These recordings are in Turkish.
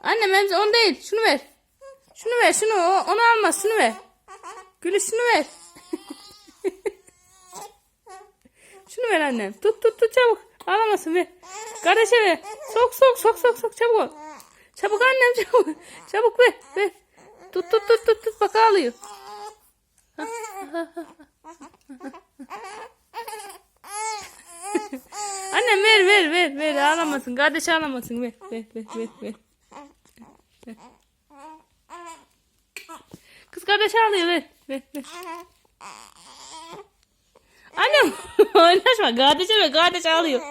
Annem emzi onu değil. Şunu ver. Şunu ver şunu. Onu almaz. Şunu ver. Gülü şunu ver. şunu ver annem. Tut tut tut çabuk. Ağlamasın ver. Kardeşe ver. Sok sok sok sok sok çabuk ol. Çabuk annem çabuk. Çabuk ver ver. Tut tut tut tut tut bak ağlıyor. Annem ver ver ver ver ağlamasın. Kardeş ağlamasın ver ver ver ver ver. ver. Kız kardeş ağlıyor ver ver ver. Annem oynaşma kardeşe ver kardeş ağlıyor.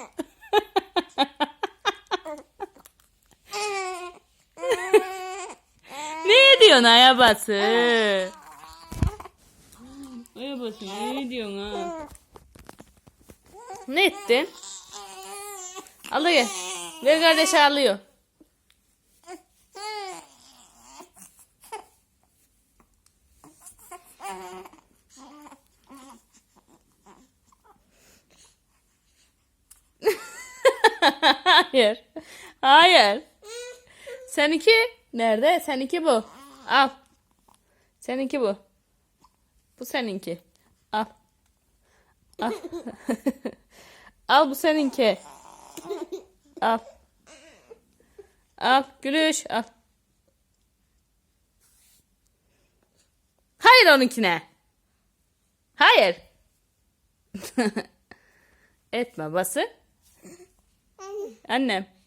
ne diyorsun ayabası? Ayabası ne diyorsun ha? Ne ettin? Alıyor. Ver kardeş ağlıyor. Hayır. Hayır. Seninki nerede? Seninki bu. Al. Seninki bu. Bu seninki. Al. Al. Al bu seninki. Al. Al. Gülüş al. Hayır onunkine. Hayır. Etme bası. Annem.